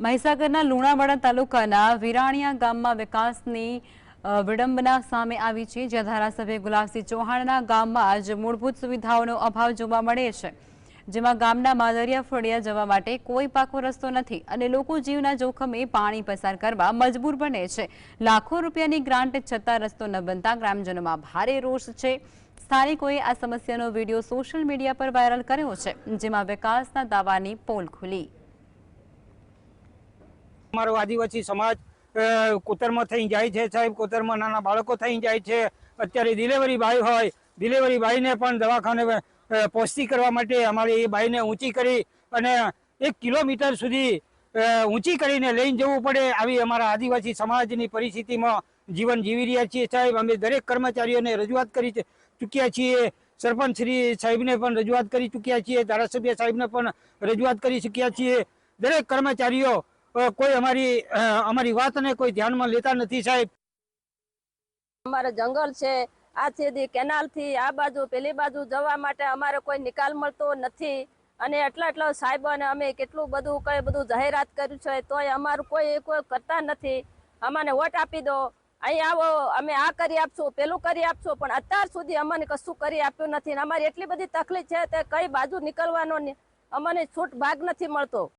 મહીસાગરના લુણાવાડા તાલુકાના વિરાણીયા ગામમાં વિકાસની વિડંબના સામે આવી છે, જ્યાં ધારાસભ્ય ગુલાબસિંહ ચૌહાણના ગામમાં જ મૂળભૂત સુવિધાઓનો અભાવ જોવા મળે છે. જેમાં ગામના માદરિયા ફળિયા જવા માટે કોઈ પાકો રસ્તો નથી અને લોકો જીવના જોખમે પાણી પસાર કરવા મજબૂર બને છે. લાખો રૂપિયાની ગ્રાન્ટ છતાં રસ્તો ન બનતા ગ્રામજનોમાં ભારે રોષ છે. સ્થાનિકોએ આ સમસ્યાનો વીડિયો સોશિયલ મીડિયા પર વાયરલ કર્યો છે, જેમાં વિકાસના દાવાની પોલ ખુલી. અમારો આદિવાસી સમાજ કોતરમાં થઈ જાય છે સાહેબ, કોતરમાં નાના બાળકો થઈ જાય છે. અત્યારે ડિલિવરી ભાઈ હોય, ડિલિવરી ભાઈને પણ દવાખાને પહોંચતી કરવા માટે અમારે એ બાઈને ઊંચી કરી અને એક કિલોમીટર સુધી ઊંચી કરીને લઈને જવું પડે આવી અમારા આદિવાસી સમાજની પરિસ્થિતિમાં જીવન જીવી રહ્યા છીએ સાહેબ. અમે દરેક કર્મચારીઓને રજૂઆત કરી ચૂક્યા છીએ. સરપંચ શ્રી સાહેબને પણ રજૂઆત કરી ચૂક્યા છીએ. ધારાસભ્ય સાહેબને પણ રજૂઆત કરી ચૂક્યા છીએ. દરેક કર્મચારીઓ કોઈ અમારી અમારી વાતને કોઈ ધ્યાનમાં લેતા નથી સાહેબ. અમારે જંગલ છે. આ થી કેનાલથી આ બાજુ, પેલી બાજુ જવા માટે અમારે કોઈ નિકાલ મળતો નથી. અને એટલા એટલા સાહેબ અને અમે કેટલું બધું કઈ બધું જાહેરાત કર્યું છે, તોય અમારું કોઈ કોઈ કરતા નથી. અમને વોટ આપી દો. અહીં આવો, અમે આ કરી આપશું, પેલું કરી આપશું, પણ અત્યાર સુધી અમને કશું કરી આપ્યું નથી. અમારી એટલી બધી તકલીફ છે તે કઈ બાજુ નીકળવાનો અમને છૂટ ભાગ નથી મળતો.